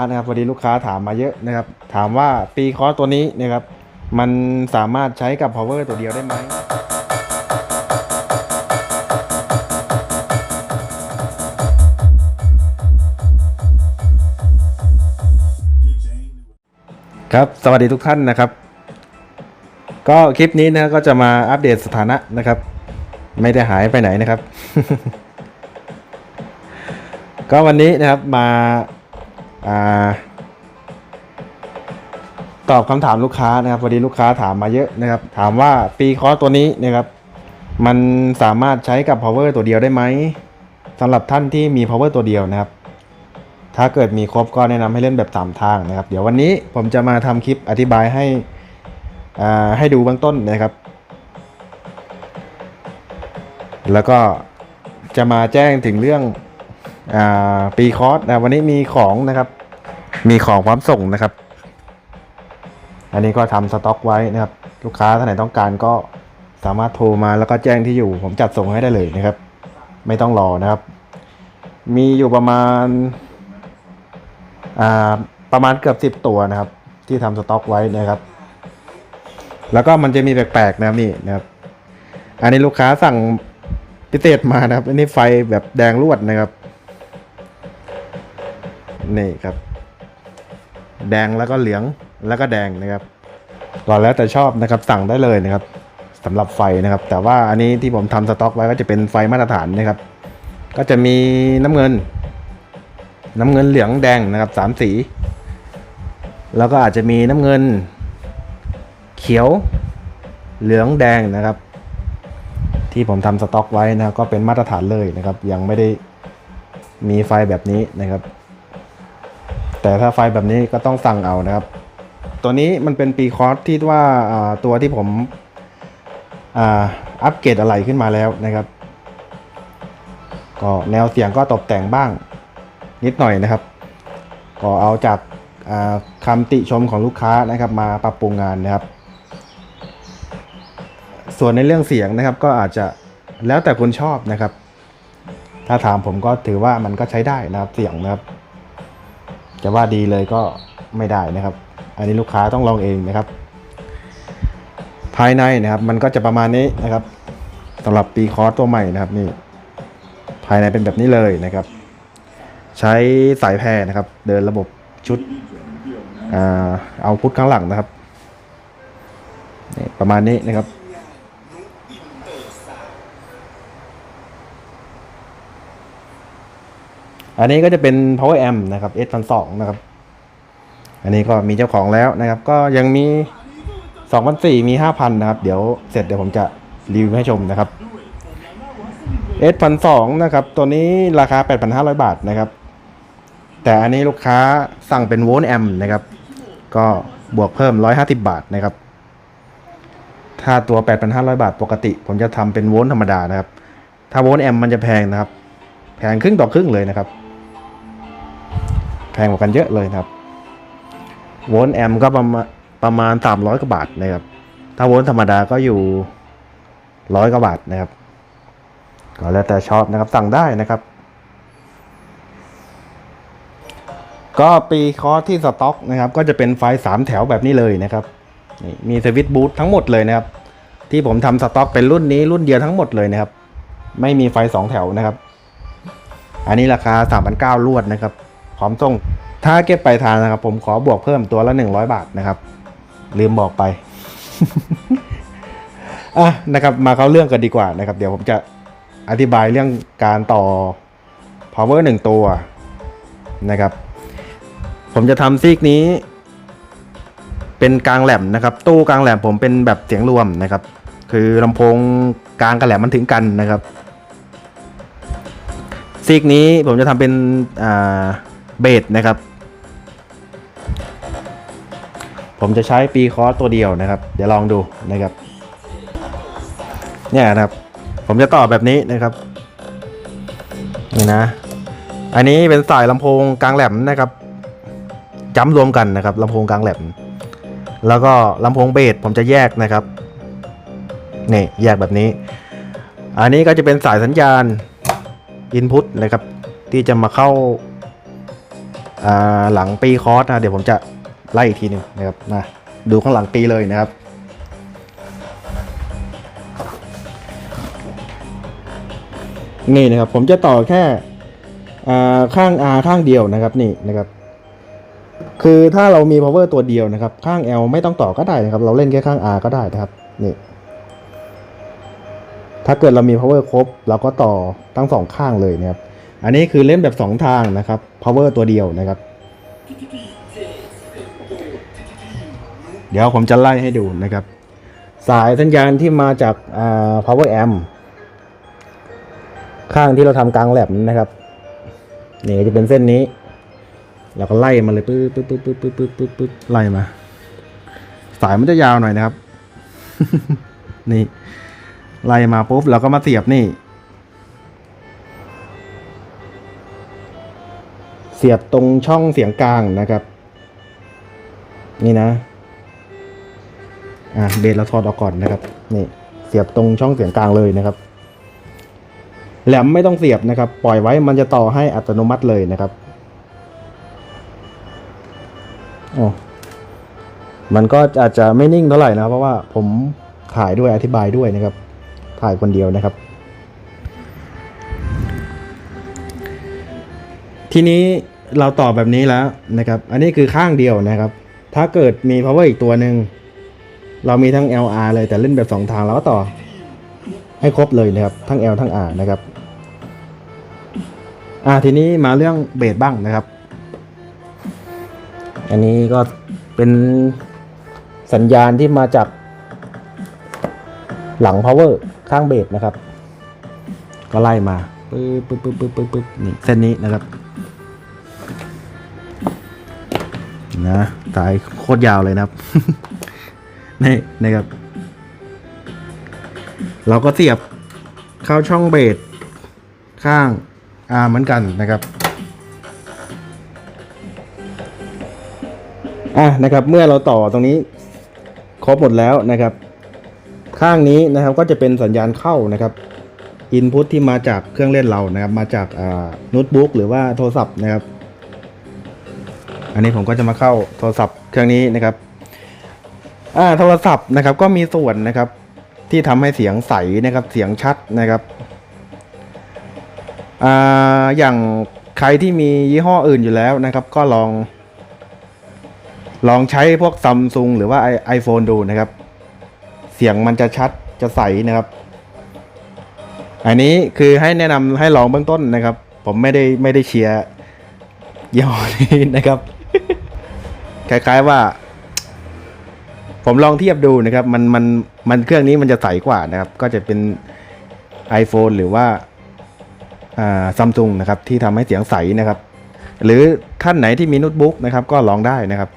านะครับพอดีลูกค้าถามมาเยอะนะครับ ถามว่าปีคอร์สตัวนี้นะครับ มันสามารถใช้กับ power ตัวเดียวได้ไหมครับสวัสดีทุกท่านนะครับ ก็คลิปนี้นะก็จะมาอัปเดตสถานะนะครับ ไม่ได้หายไปไหนนะครับ ก็วันนี้นะครับมา ตอบคำถามลูกค้านะครับพอดีลูกค้าถามมาเยอะนะครับ ถามว่าปีคอร์สตัวนี้นะครับ มันสามารถใช้กับ power ตัวเดียวได้ไหมสำหรับท่านที่มี power ตัวเดียวนะครับ ถ้าเกิดมีครบก็แนะนำให้เล่นแบบ 3 ทางนะครับ เดี๋ยววันนี้ผมจะมาทำคลิปอธิบายให้อ่าให้ดูเบื้องต้นนะครับ แล้วก็จะมาแจ้งถึงเรื่องอปีคอร์สนะวันนี้มีของนะครับ มีของพร้อมส่งนะครับ อันนี้ก็ทำสต็อกไว้นะครับ ลูกค้าท่านไหนต้องการก็สามารถโทรมาแล้วก็แจ้งที่อยู่ ผมจัดส่งให้ได้เลยนะครับ ไม่ต้องรอนะครับ มีอยู่ประมาณอ่าประมาณเกือบสิบตัวนะครับ ที่ทำสต็อกไว้นะครับ แล้วก็มันจะมีแปลกๆนะครับนี่นะครับ อันนี้ลูกค้าสั่งพิเศษมานะครับ อันนี้ไฟแบบแดงรวดนะครับ นี่ครับ แดงแล้วก็เหลืองแล้วก็แดงนะครับก็แล้วแต่ชอบนะครับสั่งได้เลยนะครับสำหรับไฟนะครับ แต่ว่าอันนี้ที่ผมทำสต็อกไว้ก็จะเป็นไฟมาตรฐานนะครับ ก็จะมีน้ำเงิน น้ำเงินเหลืองแดงนะครับสามสี แล้วก็อาจจะมีน้ำเงิน เขียวเหลืองแดงนะครับ ที่ผมทำสต็อกไว้นะครับก็เป็นมาตรฐานเลยนะครับ ยังไม่ได้มีไฟแบบนี้นะครับ แต่ถ้าไฟแบบนี้ก็ต้องสั่งเอานะครับ ตัวนี้มันเป็นปีคอร์สที่ว่าตัวที่ผมอัปเกรดอะไรขึ้นมาแล้วนะครับ ก็แนวเสียงก็ตกแต่งบ้างนิดหน่อยนะครับ ก็เอาจากอ่าคำติชมของลูกค้านะครับ มาปรับปรุงงานนะครับ ส่วนในเรื่องเสียงนะครับก็อาจจะแล้วแต่คนชอบนะครับ ถ้าถามผมก็ถือว่ามันก็ใช้ได้นะครับเสียงนะครับ จะว่าดีเลยก็ไม่ได้นะครับ อันนี้ลูกค้าต้องลองเองนะครับ ภายในนะครับ มันก็จะประมาณนี้นะครับสำหรับปีคอร์สตัวใหม่นะครับนี่ภายในเป็นแบบนี้เลยนะครับ ใช้สายแพรนะครับ เดินระบบชุดอเอาพุทข้างหลังนะครับประมาณนี้นะครับ อันนี้ก็จะเป็น power amp นะครับ S 1 2นะครับ อันนี้ก็มีเจ้าของแล้วนะครับ ก็ยังมี2 0 0มี5,000นะครับ เดี๋ยวเสร็จเดี๋ยวผมจะรีวิวให้ชมนะครับ S 1 2นะครับ ตัวนี้ราคา8,500บาทนะครับ แต่อันนี้ลูกค้าสั่งเป็นโวลต์แอมป์นะครับ ก็บวกเพิ่ม150บาทนะครับ ถ้าตัว 8,500 บาทปกติ ผมจะทำเป็นโวลต์ธรรมดานะครับ ถ้าโวลต์แอมป์มันจะแพงนะครับแพงครึ่งต่อครึ่งเลยนะครับ แพงกว่ากันเยอะเลยครับโวลต์แอมป์ก็ประมาณประมาณสามร้อยกว่าบาทนะครับ ถ้าโวลต์ธรรมดาก็อยู่ร้อยกว่าบาทนะครับ ก็แล้วแต่ชอบนะครับสั่งได้นะครับ ก็ปีคอร์สที่สต็อกนะครับ ก็จะเป็นไฟสามแถวแบบนี้เลยนะครับนี่มีสวิตช์บูททั้งหมดเลยนะครับ ที่ผมทำสต็อกเป็นรุ่นนี้รุ่นเดียวทั้งหมดเลยนะครับ ไม่มีไฟสองแถวนะครับ อันนี้ราคา3 9 0 0ลวดนะครับ พร้อมส่งถ้าเก็บไปลายทางนะครับ ผมขอบวกเพิ่มตัวละ 100 บาทนะครับ ลืมบอกไปอะนะครับมาเข้าเรื่องกันดีกว่านะครับ เดี๋ยวผมจะอธิบายเรื่องการต่อ power 1 ตัวนะครับ ผมจะทำซีกนี้ เป็นกลางแหลมนะครับ ตู้กลางแหลมผมเป็นแบบเสียงรวมนะครับ คือลำโพงกลางกับแหลมมันถึงกันนะครับซีกนี้ผมจะทำเป็นอ่า เบสนะครับ ผมจะใช้ปีคอร์สตัวเดียวนะครับ เดี๋ยวลองดูนะครับ เนี่ยนะครับ ผมจะต่อแบบนี้นะครับ นี่นะ อันนี้เป็นสายลำโพงกลางแหลมนะครับจ้ำรวมกันนะครับลำโพงกลางแหลม แล้วก็ลำโพงเบสผมจะแยกนะครับนี่แยกแบบนี้ อันนี้ก็จะเป็นสายสัญญาณอินพุตนะครับ ที่จะมาเข้า หลังปีคอร์สนะเดี๋ยวผมจะไล่อีกทีหนึ่งนะครับมาดูข้างหลังปีเลยนะครับ นี่นะครับผมจะต่อแค่ข้าง R ข้างเดียวนะครับนี่นะครับคือถ้าเรามี power ตัวเดียวนะครับ ข้าง L ไม่ต้องต่อก็ได้นะครับ เราเล่นแค่ข้าง R ก็ได้นะครับนี่ถ้าเกิดเรามี power ครบเราก็ต่อทั้งสองข้างเลยนะครับ อันนี้คือเล่นแบบสองทางนะครับ power ตัวเดียวนะครับ เดี๋ยวผมจะไล่ให้ดูนะครับ สายสัญญาณที่มาจากา power amp ข้างที่เราทำกลางแลบนะครับนี่จะเป็นเส้นนี้ แล้วก็ไล่มาเลยปึ๊บปึ๊บปึ๊บปึ๊บปึ๊บปึ๊บปึ๊บปึ๊บไล่มา สายมันจะยาวหน่อยนะครับ นี่ ไล่มาปุ๊บเราก็มาเสียบนี่ เสียบตรงช่องเสียงกลางนะครับ นี่นะ อะเบสเราถอดออกก่อนนะครับ นี่เสียบตรงช่องเสียงกลางเลยนะครับแหลมไม่ต้องเสียบนะครับ ปล่อยไว้มันจะต่อให้อัตโนมัติเลยนะครับโอ้มันก็อาจจะไม่นิ่งเท่าไหร่นะเพราะว่าผมถ่ายด้วยอธิบายด้วยนะครับ ถ่ายคนเดียวนะครับ ทีนี้เราต่อแบบนี้แล้วนะครับ อันนี้คือข้างเดียวนะครับ ถ้าเกิดมี power อีกตัวหนึ่งเรามีทั้ง LR เลยแต่เล่นแบบสองทางเราก็ต่อให้ครบเลยนะครับ ทั้ง L ทั้ง R นะครับ อ่าทีนี้มาเรื่องเบสบ้างนะครับ อันนี้ก็เป็นสัญญาณที่มาจากหลัง power ข้างเบสนะครับ ก็ไล่มาปึ๊บปึ๊บปึ๊บปึ๊บปึ๊บปึ๊บนี่เส้นนี้นะครับ นะสายโคตรยาวเลยนะครับนี่นะครับ เราก็เสียบเข้าช่องเบสข้างอาเหมือนกันนะครับอะนะครับ เมื่อเราต่อตรงนี้ครบหมดแล้วนะครับ ข้างนี้นะครับก็จะเป็นสัญญาณเข้านะครับอินพุตที่มาจากเครื่องเล่นเรานะครับ มาจากอ่าโน้ตบุ๊กหรือว่าโทรศัพท์นะครับ อันนี้ผมก็จะมาเข้าโทรศัพท์เครื่องนี้นะครับอ่าโทรศัพท์นะครับก็มีส่วนนะครับที่ทำให้เสียงใสนะครับเสียงชัดนะครับอ่าอย่างใครที่มียี่ห้ออื่นอยู่แล้วนะครับ ก็ลอง ลองใช้พวกซัมซุงหรือว่าไอโฟนดูนะครับ เสียงมันจะชัดจะใสนะครับ อันนี้คือให้แนะนำให้ลองเบื้องต้นนะครับ ผมไม่ได้ไม่ได้เชียร์ยี่ห้อนี้นะครับ คล้าย ๆว่า ผมลองเทียบดูนะครับ มันมันมันเครื่องนี้มันจะใสกว่านะครับ ก็จะเป็น iPhone หรือว่าซัมซุงนะครับ ที่ทำให้เสียงใสนะครับ หรือท่านไหนที่มีโน้ตบุ๊กนะครับ ก็ลองได้นะครับ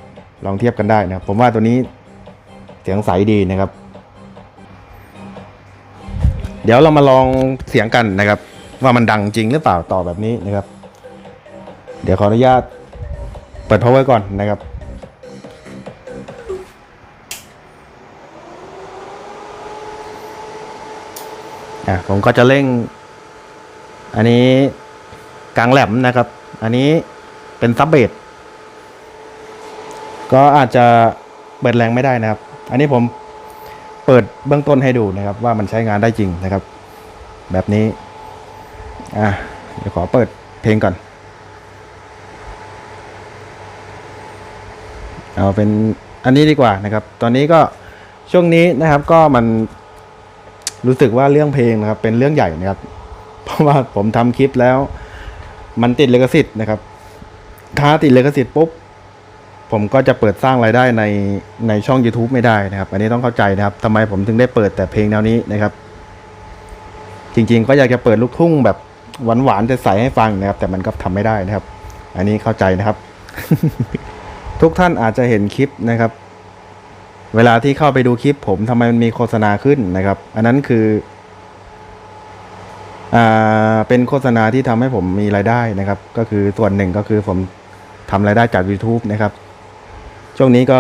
ลองเทียบกันได้นะครับ ผมว่าตัวนี้เสียงใสดีนะครับ เดี๋ยวเรามาลองเสียงกันนะครับ ว่ามันดังจริงหรือเปล่าต่อแบบนี้นะครับ เดี๋ยวขออนุญาตเปิด power ก่อนนะครับ อะผมก็จะเร่ง อันนี้กลางแหลมนะครับ อันนี้เป็นซับเบสก็อาจจะเปิดแรงไม่ได้นะครับ อันนี้ผมเปิดเบื้องต้นให้ดูนะครับ ว่ามันใช้งานได้จริงนะครับ แบบนี้ อะเดี๋ยวขอเปิดเพลงก่อน เอาเป็นอันนี้ดีกว่านะครับ ตอนนี้ก็ช่วงนี้นะครับก็มัน รู้สึกว่าเรื่องเพลงนะครับ เป็นเรื่องใหญ่นะครับ เพราะว่าผมทำคลิปแล้ว มันติดลิขสิทธิ์นะครับ ถ้าติดลิขสิทธิ์ปุ๊บผมก็จะเปิดสร้างรายได้ในในช่อง YouTube ไม่ได้นะครับ อันนี้ต้องเข้าใจนะครับทำไมผมถึงได้เปิดแต่เพลงแนวนี้นะครับ จริงๆ ก็อยากจะเปิดลูกทุ่งแบบหวานๆจะใส่ให้ฟังนะครับ แต่มันก็ทำไม่ได้นะครับ อันนี้เข้าใจนะครับ ทุกท่านอาจจะเห็นคลิปนะครับ เวลาที่เข้าไปดูคลิปผมทำไมมันมีโฆษณาขึ้นนะครับ อันนั้นคืออ่าเป็นโฆษณาที่ทำให้ผมมีรายได้นะครับ ก็คือส่วนหนึ่งก็คือผมทำรายได้จาก YouTube นะครับ ช่วงนี้ก็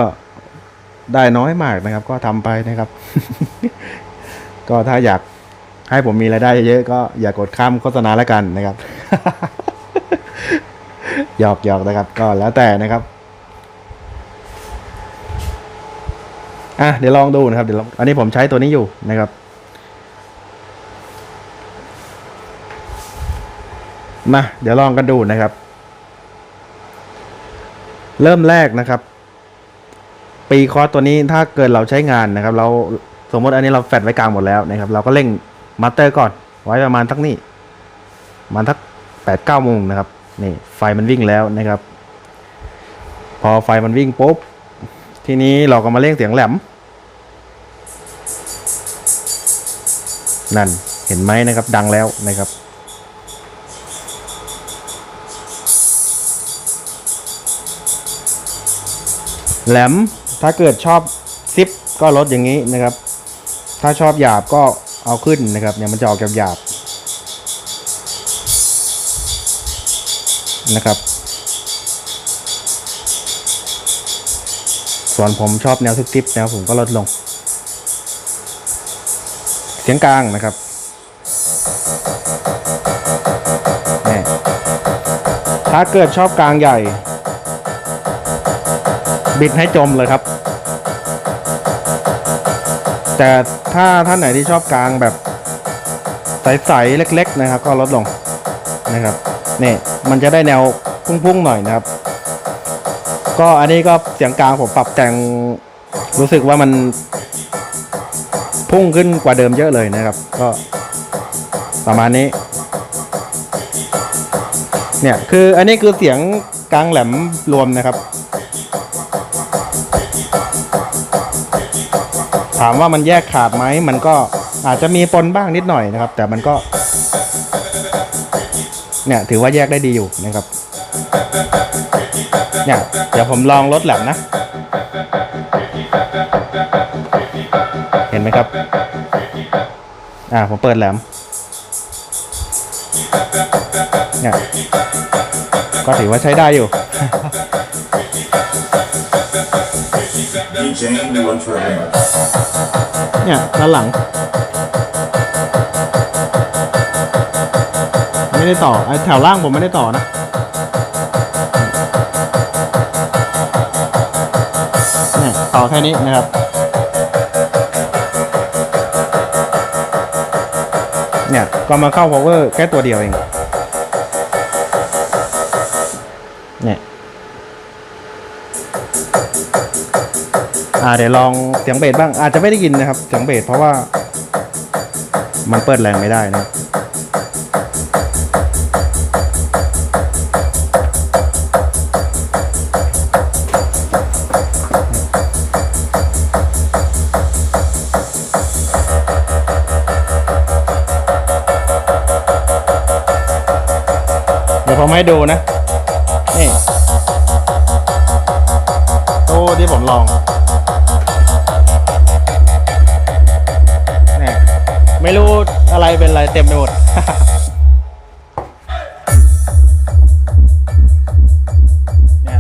ได้น้อยมากนะครับ ก็ทำไปนะครับ ก็ถ้าอยากให้ผมมีรายได้เยอะก็อย่ากดข้ามโฆษณาแล้วกันนะครับหยอกหยอกนะครับ ก็แล้วแต่นะครับ อะเดี๋ยวลองดูนะครับเดี๋ยวลองอันนี้ผมใช้ตัวนี้อยู่นะครับ มาเดี๋ยวลองกันดูนะครับ เริ่มแรกนะครับ ปีคอตัวนี้ถ้าเกิดเราใช้งานนะครับ เราสมมติอันนี้เราแฟดไว้กลางหมดแล้วนะครับ เราก็เร่งมาสเตอร์ก่อน ไว้ประมาณทักนี้มาณทักแปดเก้าโมงนะครับนี่ไฟมันวิ่งแล้วนะครับ พอไฟมันวิ่งปุ๊บ ทีนี้เราก็มาเร่งเสียงแหลม นั่นเห็นไหมนะครับดังแล้วนะครับแหลมถ้าเกิดชอบซิปก็ลดอย่างนี้นะครับ ถ้าชอบหยาบก็เอาขึ้นนะครับเนี่ยมันจะออกหยาบๆนะครับ ส่วนผมชอบแนวซิปๆแนวผมก็ลดลง เสียงกลางนะครับนี่ถ้าเกิดชอบกลางใหญ่ บิดให้จมเลยครับ แต่ถ้าท่านไหนที่ชอบกลางแบบใสๆเล็ก ๆ นะครับ ก็ลดลงนะครับนี่มันจะได้แนวพุ่งๆหน่อยนะครับ ก็อันนี้ก็เสียงกลางผมปรับแต่งรู้สึกว่ามันพุ่งขึ้นกว่าเดิมเยอะเลยนะครับ ก็ประมาณนี้ เนี่ยคืออันนี้คือเสียงกลางแหลมรวมนะครับ ถามว่ามันแยกขาดไหมมันก็อาจจะมีปนบ้างนิดหน่อยนะครับ แต่มันก็ เนี่ยถือว่าแยกได้ดีอยู่นะครับ เนี่ยเดี๋ยวผมลองลดแหลมนะ เห็นไหมครับ อ่าผมเปิดแหลมเนี่ยก็ถือว่าใช้ได้อยู่ เนี่ยด้านหลัง ไม่ได้ต่อไอแถวล่างผมไม่ได้ต่อนะ ต่อแค่นี้นะครับ เนี่ยก็มาเข้า power แค่ตัวเดียวเอง เนี่ยอ่าเดี๋ยวลองเสียงเบสบ้างอาจจะไม่ได้ยินนะครับ เสียงเบสเพราะว่า มันเปิดแรงไม่ได้นะ ดี๋ยวผมให้ดูนะ นี่ตู้ที่ผมลองเนี่ยไม่รู้อะไรเป็นอะไรเต็มไปหมดเนี่ย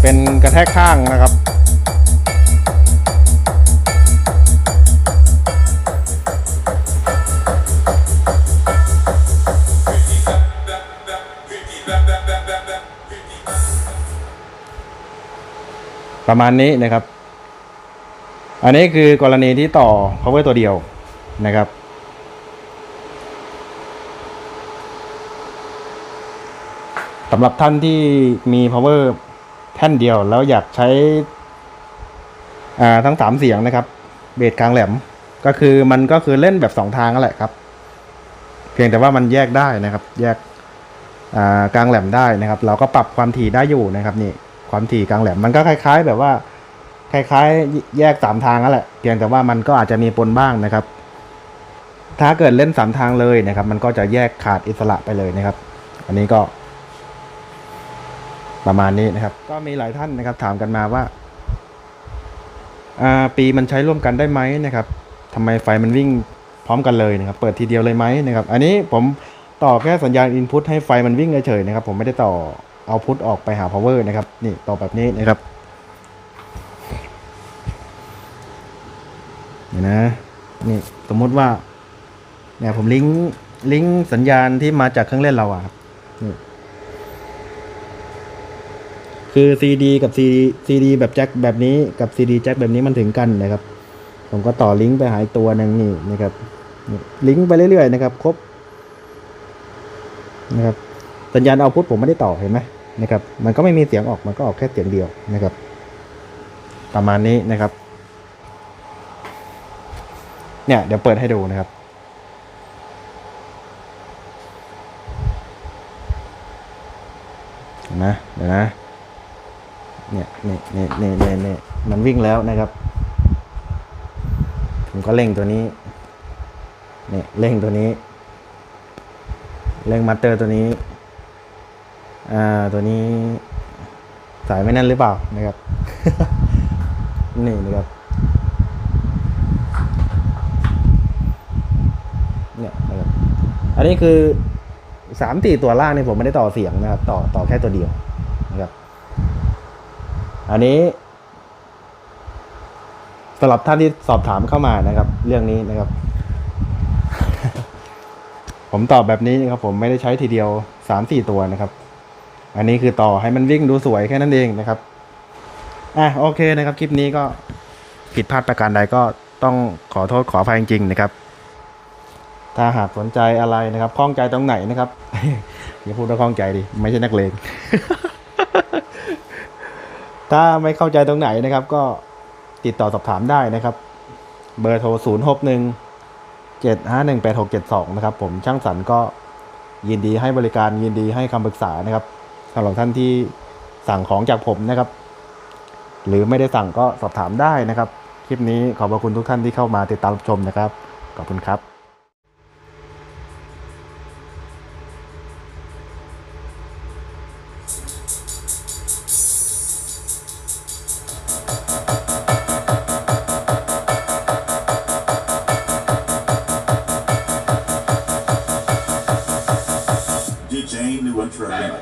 เป็นกระแทกข้างนะครับ ประมาณนี้นะครับ อันนี้คือกรณีที่ต่อ power ตัวเดียวนะครับ สำหรับท่านที่มี power แท่นเดียวแล้วอยากใช้ทั้งสามเสียงนะครับ เบสกลางแหลม ก็คือมันก็คือเล่นแบบสองทางนั่นแหละครับ เพียงแต่ว่ามันแยกได้นะครับ แยกกลางแหลมได้นะครับ เราก็ปรับความถี่ได้อยู่นะครับนี่ ความถี่กลางแหลมมันก็คล้าย ๆ แบบว่าคล้าย ๆ แยกสามทางนั่นแหละเพียงแต่ว่ามันก็อาจจะมีปนบ้างนะครับ ถ้าเกิดเล่นสามทางเลยนะครับ มันก็จะแยกขาดอิสระไปเลยนะครับ อันนี้ก็ ประมาณนี้นะครับ ก็มีหลายท่านนะครับ ถามกันมาว่าปีมันใช้ร่วมกันได้ไหมนะครับทำไมไฟมันวิ่งพร้อมกันเลยนะครับ เปิดทีเดียวเลยไหมนะครับ อันนี้ผมต่อแค่สัญญาณอินพุตให้ไฟมันวิ่งเฉยๆนะครับ ผมไม่ได้ต่อ เอาพุตออกไปหา power นะครับ นี่ต่อแบบนี้นะครับเดี๋ยวนะนี่สมมติว่าเนี่ยผมลิงก์ลิงก์สัญญาณที่มาจากเครื่องเล่นเราอะครับนี่คือ CD กับ CD CD แบบแจ็คแบบนี้กับ CD แจ็คแบบนี้มันถึงกันนะครับ ผมก็ต่อลิงก์ไปหาอีกตัวหนึ่งนี่นะครับลิงก์ไปเรื่อยๆนะครับ ครบนะครับสัญญาณเอาพุทผมไม่ได้ต่อเห็นไหม นะครับ มันก็ไม่มีเสียงออกมันก็ออกแค่เสียงเดียวนะครับ ประมาณนี้นะครับ เนี่ยเดี๋ยวเปิดให้ดูนะครับนไหมเดี๋ยวนะเนี่ยเนี่ยเนี่ยเนี่ยเนี่ยเนี่ยมันวิ่งแล้วนะครับ ผมก็เร่งตัวนี้เนี่ยเร่งตัวนี้ เร่งมัตเตอร์ตัวนี้ อ่าตัวนี้สายไม่แน่นหรือเปล่านะครับ นี่นะครับ เนี่ยนะครับ อันนี้คือสามตีตัวล่างเนี่ยผมไม่ได้ต่อเสียงนะครับ ต่อต่อแค่ตัวเดียวนะครับ อันนี้สำหรับท่านที่สอบถามเข้ามานะครับ เรื่องนี้นะครับ ผมตอบแบบนี้นะครับ ผมไม่ได้ใช้ทีเดียวสามสี่ตัวนะครับ อันนี้คือต่อให้มันวิ่งดูสวยแค่นั้นเองนะครับ อะโอเคนะครับ คลิปนี้ก็ผิดพลาดประการใดก็ต้องขอโทษขออภัยจริงๆนะครับ ถ้าหากสนใจอะไรนะครับข้องใจตรงไหนนะครับอย่าพูดว่าข้องใจดิไม่ใช่นักเลงถ้าไม่เข้าใจตรงไหนนะครับ ก็ติดต่อสอบถามได้นะครับ เบอร์โทร 0 6 1 7 5 1 8 6 7 2 นะครับ ผมช่างสรรก็ยินดีให้บริการยินดีให้คำปรึกษานะครับ สำหรับท่านที่สั่งของจากผมนะครับ หรือไม่ได้สั่งก็สอบถามได้นะครับ คลิปนี้ขอบพระคุณทุกท่านที่เข้ามาติดตามรับชมนะครับ ขอบคุณครับ DJ New Intro